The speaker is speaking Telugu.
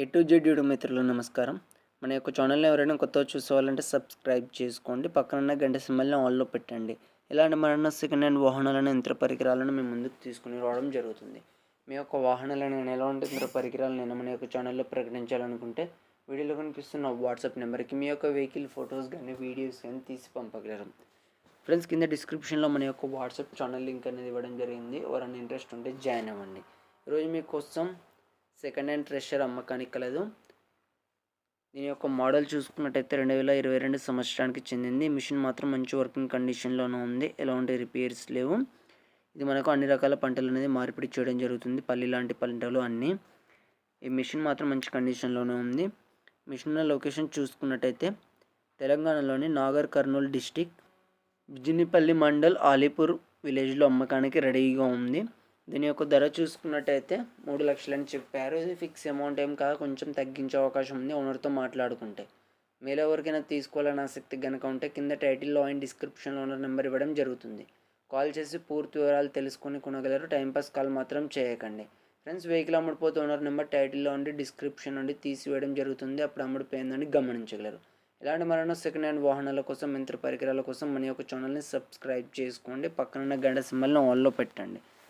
ఏ టు జెడ్ యూడు మిత్రులు నమస్కారం. మన యొక్క ఛానల్ని ఎవరైనా కొత్తగా చూసుకోవాలంటే సబ్స్క్రైబ్ చేసుకోండి. పక్కనున్న గంట సింబల్ని ఆన్లో పెట్టండి. ఇలాంటి మరన్న సెకండ్ హ్యాండ్ వాహనాలను యంత్ర పరికరాలను మేము ముందుకు తీసుకుని రావడం జరుగుతుంది. మీ యొక్క వాహనాలను నేను ఎలాంటి యంత్ర పరికరాలు నేను మన యొక్క ఛానల్లో ప్రకటించాలనుకుంటే వీడియోలో కనిపిస్తున్న వాట్సాప్ నెంబర్కి మీ యొక్క వెహికల్ ఫొటోస్ కానీ వీడియోస్ కానీ తీసి పంపగలరు. ఫ్రెండ్స్ కింద డిస్క్రిప్షన్లో మన యొక్క వాట్సాప్ ఛానల్ లింక్ అనేది ఇవ్వడం జరిగింది. ఎవరైనా ఇంట్రెస్ట్ ఉంటే జాయిన్ అవ్వండి. ఈరోజు మీకోసం సెకండ్ హ్యాండ్ ట్రెషర్ అమ్మకానికి కలదు దీని యొక్క మోడల్ చూసుకున్నట్టయితే రెండు వేల ఇరవై రెండు సంవత్సరానికి చెందింది. మిషన్ మాత్రం మంచి వర్కింగ్ కండిషన్లోనే ఉంది. ఎలాంటి రిపేర్స్ లేవు. ఇది మనకు అన్ని రకాల పంటలు అనేది మార్పిడి చేయడం జరుగుతుంది. పల్లి లాంటి పంటలు అన్నీ. ఈ మిషన్ మాత్రం మంచి కండిషన్లోనే ఉంది. మిషన్ లొకేషన్ చూసుకున్నట్టయితే తెలంగాణలోని నాగర్ కర్నూలు డిస్టిక్ బిజినిపల్లి మండల్ ఆలీపూర్ విలేజ్లో అమ్మకానికి రెడీగా ఉంది. దీని యొక్క ధర చూసుకున్నట్టయితే మూడు లక్షలని చెప్పారు. ఇది ఫిక్స్ అమౌంట్ ఏం కాదు కొంచెం తగ్గించే అవకాశం ఉంది ఓనర్తో మాట్లాడుకుంటే. మీరు ఎవరికైనా తీసుకోవాలని ఆసక్తి కనుక ఉంటే కింద టైటిల్లో అండ్ డిస్క్రిప్షన్లో ఓనర్ నెంబర్ ఇవ్వడం జరుగుతుంది. కాల్ చేసి పూర్తి వివరాలు తెలుసుకొని కొనగలరు. టైంపాస్ కాల్ మాత్రం చేయకండి. ఫ్రెండ్స్ వెహికల్ అమ్ముడిపోతే ఓనర్ నెంబర్ టైటిల్లో ఉండి డిస్క్రిప్షన్ నుండి తీసివేయడం జరుగుతుంది. అప్పుడు అమ్ముడిపోయిందని గమనించగలరు. ఇలాంటి మరణ సెకండ్ హ్యాండ్ వాహనాల కోసం యంత్ర పరికరాల కోసం మన యొక్క ఛానల్ని సబ్స్క్రైబ్ చేసుకోండి. పక్కనున్న గంట సింబల్ని ఆన్లో పెట్టండి.